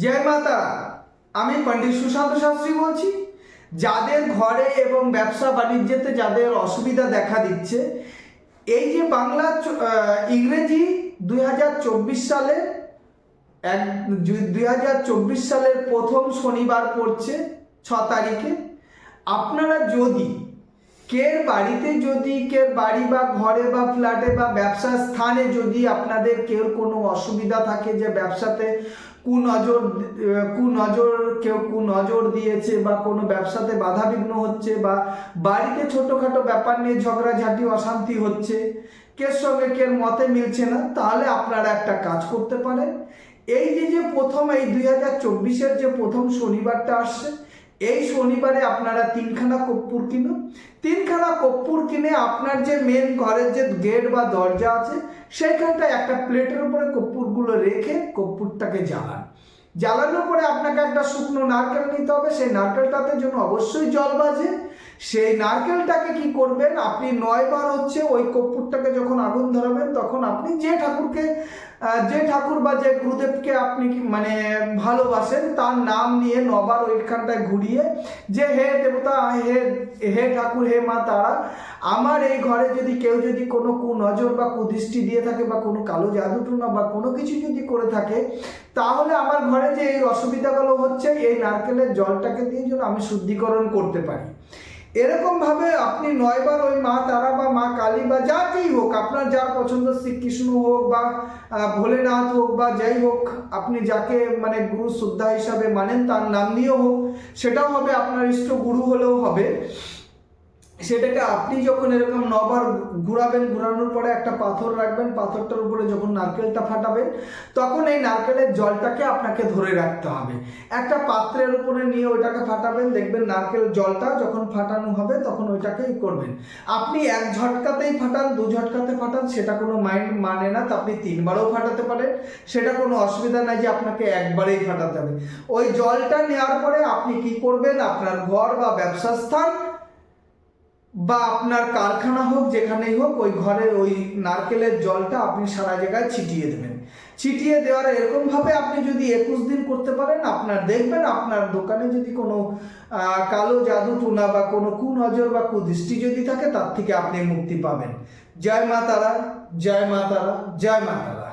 জয় মাতা, আমি পণ্ডিত সুশান্ত শাস্ত্রী বলছি। যাদের ঘরে এবং ব্যবসা বাণিজ্যতে যাদের অসুবিধা দেখা দিচ্ছে, এই যে বাংলা ইংরেজি দুই হাজার চব্বিশ সালে, এক, দুই সালের প্রথম শনিবার পড়ছে, ছ তারিখে। আপনারা যদি কের বাড়িতে যদি কের বাড়ি বা ঘরে বা ফ্ল্যাটে বা ব্যবসার স্থানে যদি আপনাদের কেউ কোনো অসুবিধা থাকে যে ব্যবসাতে কুনজর আহ, কুনজর কেউ কুনজর দিয়েছে বা কোনো ব্যবসাতে বাধাবিঘ্ন হচ্ছে বা বাড়িতে ছোটোখাটো ব্যাপার নিয়ে ঝগড়াঝাটি অশান্তি হচ্ছে কের সঙ্গে কের মতে মিলছে না তাহলে আপনারা একটা কাজ করতে পারেন। এই যে যে প্রথম এই দুই হাজার চব্বিশের যে প্রথম শনিবারটা আসছে এই শনিবারে আপনারা তিনখানা কর্পূর কিনুন। তিনখানা কর্পূর কিনে আপনার যে মেন ঘরের যে গেট বা দরজা আছে, সেইখানটায় একটা প্লেটের উপরে কর্পূরগুলো রেখে কর্পূরটাকে জ্বালান। জ্বালানোর পরে আপনাকে একটা শুকনো নারকেল নিতে হবে। সেই নারকেলটাতে জন্য অবশ্যই জল বাজে। সেই নারকেলটাকে কি করবেন? আপনি নয়বার হচ্ছে ওই কর্পূরটাকে যখন আগুন ধরাবেন, তখন আপনি যে ঠাকুরকে যে ঠাকুর বা যে গুরুদেবকে আপনি মানে ভালোবাসেন, তার নাম নিয়ে নবার ওইখানটায় ঘুরিয়ে যে হে দেবতা, হে হে ঠাকুর, হে মা তারা, আমার এই ঘরে যদি কেউ যদি কোনো কুনজর বা কুদৃষ্টি দিয়ে থাকে বা কোনো কালো জাদুটুনা বা কোনো কিছু যদি করে থাকে, তাহলে আমার ঘরে যে এই অসুবিধাগুলো হচ্ছে, এই নারকেলের জলটাকে দিয়ে যেন আমি শুদ্ধিকরণ করতে পারি। এরকম ভাবে আপনি নয়বার ওই মা তারা বা মা কালী বা যা যেই হোক, আপনার যার পছন্দ শ্রীকৃষ্ণ হোক বা ভোলেনাথ হোক বা যাই হোক, আপনি যাকে মানে গুরু শ্রদ্ধা হিসাবে মানেন, তার নাম নিয়েও হোক, সেটাও হবে আপনার ইষ্ট গুরু হলেও হবে। সেটাকে আপনি যখন এরকম নবার ঘুরাবেন, ঘুরানোর পরে একটা পাথর রাখবেন, পাথরটার উপরে যখন নারকেলটা ফাটাবেন, তখন এই নারকেলের জলটাকে আপনাকে ধরে রাখতে হবে। একটা পাত্রের উপরে নিয়ে ওইটাকে ফাটাবেন, দেখবেন নারকেল জলটা যখন ফাটানো হবে, তখন ওইটাকেই করবেন। আপনি এক ঝটকাতেই ফাটান, দু ঝটকাতে ফাটান, সেটা কোনো মাইন্ড মানে না, তা আপনি তিনবারও ফাটাতে পারেন। সেটা কোনো অসুবিধা নাই যে আপনাকে একবারেই ফাটাতে হবে। ওই জলটা নেওয়ার পরে আপনি কি করবেন? আপনার ঘর বা ব্যবসা স্থান বা আপনার কারখানা হোক, যেখানেই হোক, ওই ঘরের ওই নারকেলের জলটা আপনি সারা জায়গায় ছিটিয়ে দেবেন। ছিটিয়ে দেওয়ার এরকমভাবে আপনি যদি একুশ দিন করতে পারেন, আপনার দেখবেন আপনার দোকানে যদি কোনো কালো জাদু টুনা বা কোনো কুনজর বা কুদৃষ্টি যদি থাকে, তার থেকে আপনি মুক্তি পাবেন। জয় মা তারা, জয় মা তারা, জয় মা তারা।